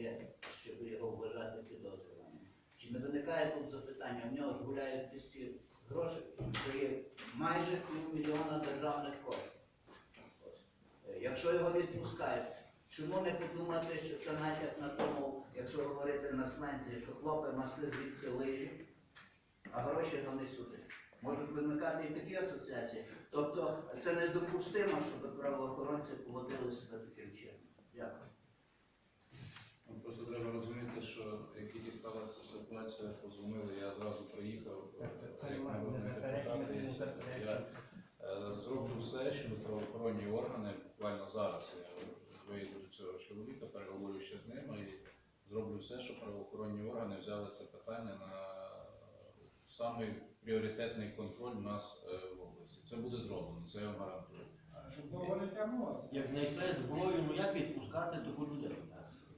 є, щоб його вважати підозрюваним. Чи не виникає тут запитання? В нього ж гуляють тисячі грошей, що є майже півмільйона державних коштів. Якщо його відпускають, чому не подумати, що це натяк на тому, якщо говорити на слензі, що хлопи масли звідси лижі, а гроші вони сюди. Можуть виникати і такі асоціації. Тобто це недопустимо, щоб правоохоронці поводили себе таким чином. Дякую. Ну, Просто треба розуміти, що сталася ситуація, позвонили, я зразу приїхав. е, як народний депутат, не і заперечення. Я е, зроблю все, щоб правоохоронні органи, буквально зараз я вийду до цього чоловіка, переговорю ще з ними і зроблю все, щоб правоохоронні органи взяли це питання на самий пріоритетний контроль у нас е, в області. Це буде зроблено, це я вам гарантую. Щоб довго не тягнулося. Як знайшли зброю, ну як відпускати таку людину?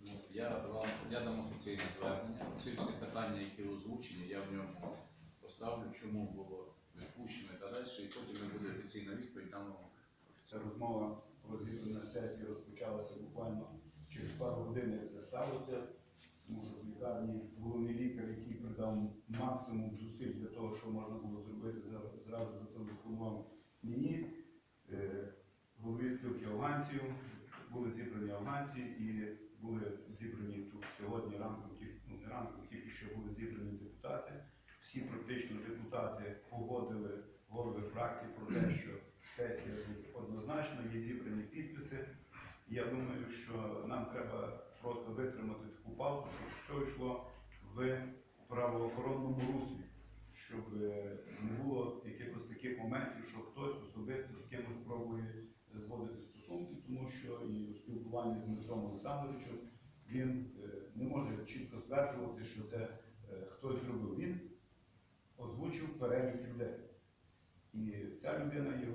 Ну, Я я дам офіційне звернення. Ці всі питання, які озвучені, я в ньому поставлю, чому було відпущено і так далі, і потім не буде офіційна відповідь дам. Ця розмова про звільнення сесії розпочалася буквально через пару годин, як це сталося. Тому що з лікарні головний лікар, який придав максимум зусиль для того, що можна було зробити, зразу зателефонував мені, е, голові спілки афганців, були зібрані і були зібрані тут сьогодні ранком, ну не ранком, тільки що були зібрані депутати. Всі практично депутати погодили голови фракцій про те, що сесія буде однозначно, є зібрані підписи. Я думаю, що нам треба просто витримати таку паузу, щоб все йшло в правоохоронному руслі, щоб не було якихось таких моментів, що хтось особисто з кимось спробує зводити стосунки, тому що і у спілкуванні з Дмитром Олександровичем він е, не може чітко стверджувати, що це е, хтось робив. Він озвучив перелік людей. І ця людина є